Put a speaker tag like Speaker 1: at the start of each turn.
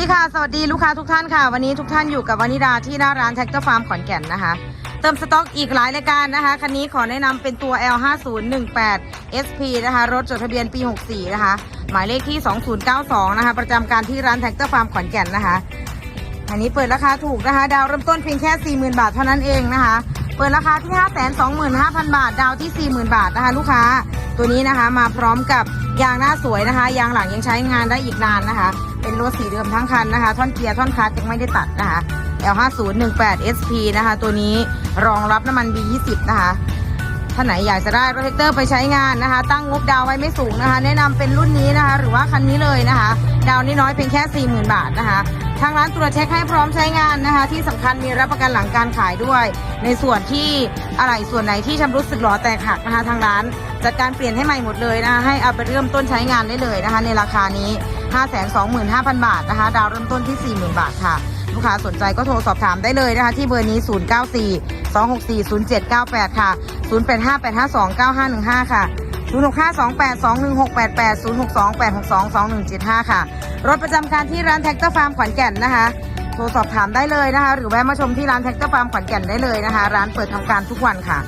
Speaker 1: ดีค่ะ สวัสดีลูกค้าทุกท่านค่ะ วันนี้ทุกท่านอยู่กับวานิดาที่หน้าร้านแท็กเตอร์ฟาร์มขอนแก่นนะคะ เติมสต็อกอีกหลายรายการนะคะ คันนี้ขอแนะนำเป็นตัว L5018 SP นะคะ รถจดทะเบียนปี 64 นะคะ หมายเลขที่ 2092 นะคะ ประจำการที่ร้านแท็กเตอร์ฟาร์มขอนแก่นนะคะ อันนี้เปิดราคาถูกนะคะ ดาวเริ่มต้นเพียงแค่ 40,000 บาทเท่านั้นเองนะคะ เปิดราคาที่ 525,000 บาท ดาวที่ 40,000 บาทนะคะ ลูกค้า ตัวนี้นะคะมาพร้อมกับยางหน้าสวยนะคะ ยางหลังยังใช้งานได้อีกนานนะคะ เป็นรถสีเดิมทั้งคันนะคะ ท่อนเกียร์ท่อนคลัตช์ยังไม่ได้ตัดนะคะ L5018 SP นะคะ ตัวนี้รองรับน้ำมัน B20 นะคะท่านไหนอยากจะได้รถแท็กเตอร์ไปใช้งานนะคะ ตั้งงบดาวไว้ไม่สูงนะคะ แนะนำเป็นรุ่นนี้นะคะ หรือว่าคันนี้เลยนะคะ ดาวน์น้อยเพียงแค่ 40,000 บาทนะคะ ทางร้านตรวจเช็คให้พร้อมใช้งานนะคะ ที่สำคัญมีรับประกันหลังการขายด้วย ในส่วนที่อะไรส่วนไหนที่ชำรุดสึกหรอแตกหักนะคะทางร้านจัดการเปลี่ยนให้ใหม่หมดเลยนะคะให้เอาไปเริ่มต้นใช้งานได้เลยนะคะ ในราคานี้ 525,000 บาทนะคะ ดาวเริ่มต้นที่ 40,000 บาทค่ะ ลูกค้าสนใจก็โทรสอบถามได้เลยนะคะ ที่เบอร์นี้ 094 264 0798 ค่ะ 0858529515 ค่ะ 0652821688 062-862-2175 ค่ะ รถประจำการที่ร้านแท็กเตอร์ฟาร์มขอนแก่นนะคะ โทรสอบถามได้เลยนะคะ หรือแวะมาชมที่ร้านแท็กเตอร์ฟาร์มขอนแก่นได้เลยนะคะ ร้านเปิดทำการทุกวันค่ะ